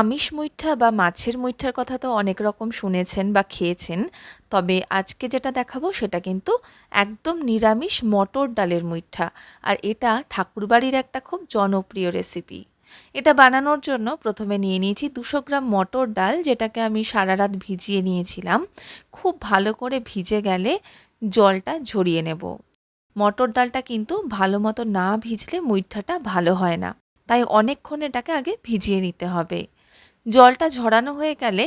আমিষ মুইঠা বা মাছের মুইঠার কথা তো অনেক রকম শুনেছেন বা খেয়েছেন। তবে আজকে যেটা দেখাবো সেটা কিন্তু একদম নিরামিষ মটর ডালের মুইঠা। আর এটা ঠাকুরবাড়ির একটা খুব জনপ্রিয় রেসিপি এটা বানানোর জন্য প্রথমে নিয়ে নিয়েছি দুশো গ্রাম মটর ডাল, যেটাকে আমি সারা রাত ভিজিয়ে নিয়েছিলাম। খুব ভালো করে ভিজে গেলে জলটা ঝরিয়ে নেব। মটর ডালটা কিন্তু ভালো মতো না ভিজলে মুইঠাটা ভালো হয় না। তাই অনেকক্ষণ এটাকে আগে ভিজিয়ে নিতে হবে। জলটা ঝরানো হয়ে গেলে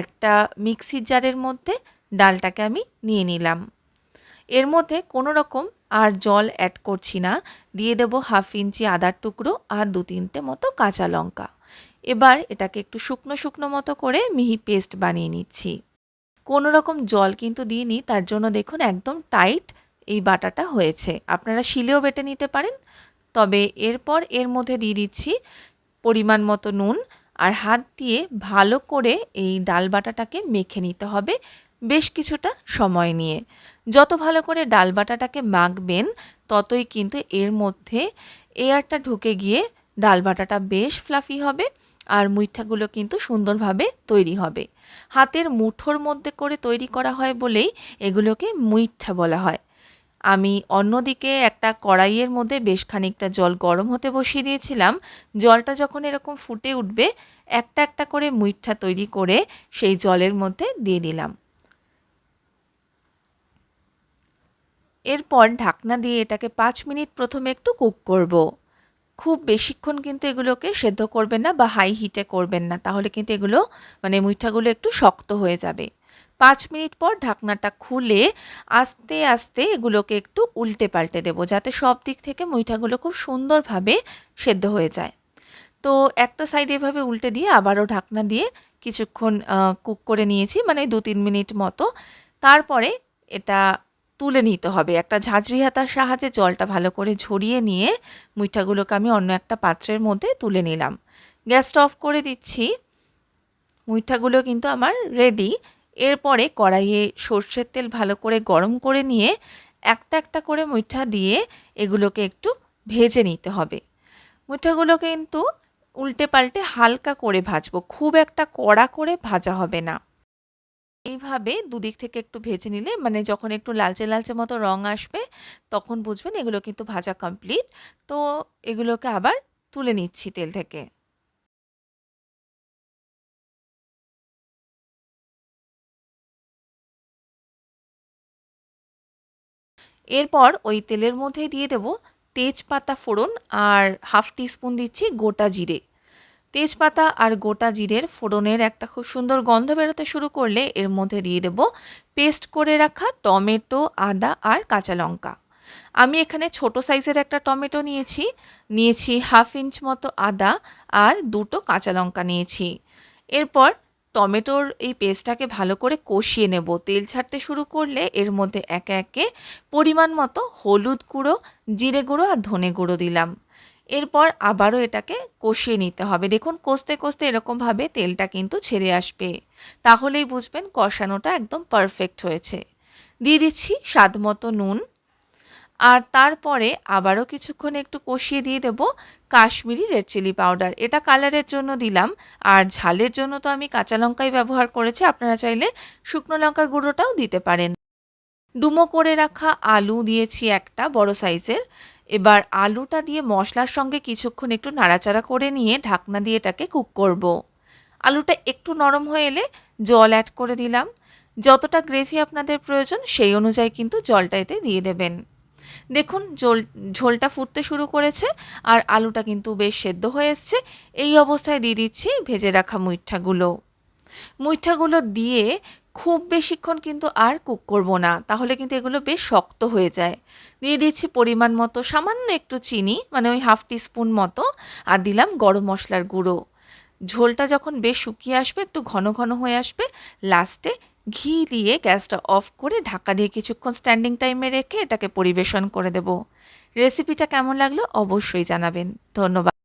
একটা মিক্সির জারের মধ্যে ডালটাকে আমি নিয়ে নিলাম। এর মধ্যে কোনো রকম আর জল অ্যাড করছি না। দিয়ে দেবো হাফ ইঞ্চি আদার টুকরো আর দু তিনটে মতো কাঁচা লঙ্কা। এবার এটাকে একটু শুকনো শুকনো মতো করে মিহি পেস্ট বানিয়ে নিচ্ছি। কোনো রকম জল কিন্তু দিইনি, তার জন্য দেখুন একদম টাইট এই বাটাটা হয়েছে। আপনারা শিলেও বেটে নিতে পারেন। তবে এরপর এর মধ্যে দিয়ে দিচ্ছি পরিমাণ মতো নুন আর হাত দিয়ে ভালো করে এই ডাল বাটাটাকে মেখে নিতে হবে বেশ কিছুটা সময় নিয়ে। যত ভালো করে ডাল বাটাটাকে মাখবেন, ততই কিন্তু এর মধ্যে এয়ারটা ঢুকে গিয়ে ডাল বাটাটা বেশ ফ্লাফি হবে আর মুইঠাগুলো কিন্তু সুন্দরভাবে তৈরি হবে। হাতের মুঠোর মধ্যে করে তৈরি করা হয় বলেই এগুলোকে মুইঠা বলা হয়। আমি অন্যদিকে একটা কড়াইয়ের মধ্যে বেশ খানিকটা জল গরম হতে বসিয়ে দিয়েছিলাম। জলটা যখন এরকম ফুটে উঠবে, একটা একটা করে মুইঠা তৈরি করে সেই জলের মধ্যে দিয়ে দিলাম। এরপর ঢাকনা দিয়ে এটাকে পাঁচ মিনিট প্রথমে একটু কুক করব। খুব বেশিক্ষণ কিন্তু এগুলোকে সেদ্ধ করবেন না বা হাই হিটে করবেন না, তাহলে কিন্তু এগুলো মানে মুইঠাগুলো একটু শক্ত হয়ে যাবে। পাঁচ মিনিট পর ঢাকনাটা খুলে আস্তে আস্তে এগুলোকে একটু উল্টে পাল্টে দেবো, যাতে সব দিক থেকে মুইঠাগুলো খুব সুন্দরভাবে সেদ্ধ হয়ে যায়। তো একটা সাইড এভাবে উল্টে দিয়ে আবারও ঢাকনা দিয়ে কিছুক্ষণ কুক করে নিয়েছি মানে দু তিন মিনিট মতো। তারপরে এটা তুলে নিতে হবে। একটা ঝাঁঝরি হাতার সাহায্যে জলটা ভালো করে ঝরিয়ে নিয়ে মুইঠাগুলোকে আমি অন্য একটা পাত্রের মধ্যে তুলে নিলাম। গ্যাসটা অফ করে দিচ্ছি। মুইঠাগুলো কিন্তু আমার রেডি এরপরে কড়াইয়ে সর্ষের তেল ভালো করে গরম করে নিয়ে একটা একটা করে মুইঠা দিয়ে এগুলোকে একটু ভেজে নিতে হবে। মুইঠাগুলো কিন্তু উল্টে পাল্টে হালকা করে ভাজবো, খুব একটা কড়া করে ভাজা হবে না। এইভাবে দুদিক থেকে একটু ভেজে নিলে মানে যখন একটু লালচে লালচে মতো রং আসবে, তখন বুঝবেন এগুলো কিন্তু ভাজা কমপ্লিট। তো এগুলোকে আবার তুলে নিচ্ছি তেল থেকে। এরপর ওই তেলের মধ্যেই দিয়ে দেব তেজপাতা ফোড়ন আর হাফ টিস্পুন দিচ্ছি গোটা জিরে। তেজপাতা আর গোটা জিরের ফোড়নের একটা খুব সুন্দর গন্ধ বেরোতে শুরু করলে এর মধ্যে দিয়ে দেব পেস্ট করে রাখা টমেটো, আদা আর কাঁচা লঙ্কা। আমি এখানে ছোট সাইজের একটা টমেটো নিয়েছি নিয়েছি হাফ ইঞ্চ মতো আদা আর দুটো কাঁচা লঙ্কা নিয়েছি। এরপর টমেটোর এই পেস্টটাকে ভালো করে কষিয়ে নেব। তেল ছাড়তে শুরু করলে এর মধ্যে একে একে পরিমাণ মতো হলুদ গুঁড়ো, জিরে গুঁড়ো আর ধনে গুঁড়ো দিলাম। এরপর আবারও এটাকে কষিয়ে নিতে হবে। দেখুন, কষতে কষতে এরকমভাবে তেলটা কিন্তু ছেড়ে আসবে। তাহলেই বুঝবেন কষানোটা একদম পারফেক্ট হয়েছে। দিয়ে দিচ্ছি স্বাদ মতো নুন। আর তারপরে আবারও কিছুক্ষণ একটু কষিয়ে দিয়ে দেব কাশ্মীরি রেড চিলি পাউডার। এটা কালারের জন্য দিলাম। আর ঝালের জন্য তো আমি কাঁচা লঙ্কাই ব্যবহার করেছি। আপনারা চাইলে শুকনো লঙ্কার গুঁড়োটাও দিতে পারেন। ডুমো করে রাখা আলু দিয়েছি একটা বড় সাইজের। এবার আলুটা দিয়ে মশলার সঙ্গে কিছুক্ষণ একটু নাড়াচাড়া করে নিয়ে ঢাকনা দিয়ে এটাকে কুক করব। আলুটা একটু নরম হয়ে এলে জল অ্যাড করে দিলাম। যতটা গ্রেভি আপনাদের প্রয়োজন সেই অনুযায়ী কিন্তু জলটা এতে দিয়ে দেবেন। দেখুন জল ঝোলটা ফুটতে শুরু করেছে আর আলুটা কিন্তু বেশ সেদ্ধ হয়ে এসছে। এই অবস্থায় দিয়ে দিচ্ছি ভেজে রাখা মুইঠাগুলো। মুইঠাগুলো দিয়ে খুব বেশিক্ষণ কিন্তু আর কুক করব না, তাহলে কিন্তু এগুলো বেশ শক্ত হয়ে যায়। দিয়ে দিচ্ছি পরিমাণ মতো সামান্য একটু চিনি মানে ওই হাফ টিস্পুন মতো, আর দিলাম গরম মশলার গুঁড়ো। ঝোলটা যখন বেশ শুকিয়ে আসবে, একটু ঘন ঘন হয়ে আসবে, লাস্টে ঘি দিয়ে গ্যাসটা অফ করে ঢাকা দিয়ে কিছুক্ষণ স্ট্যান্ডিং টাইমে রেখে এটাকে পরিবেশন করে দেব। রেসিপিটা কেমন লাগল অবশ্যই জানাবেন। ধন্যবাদ।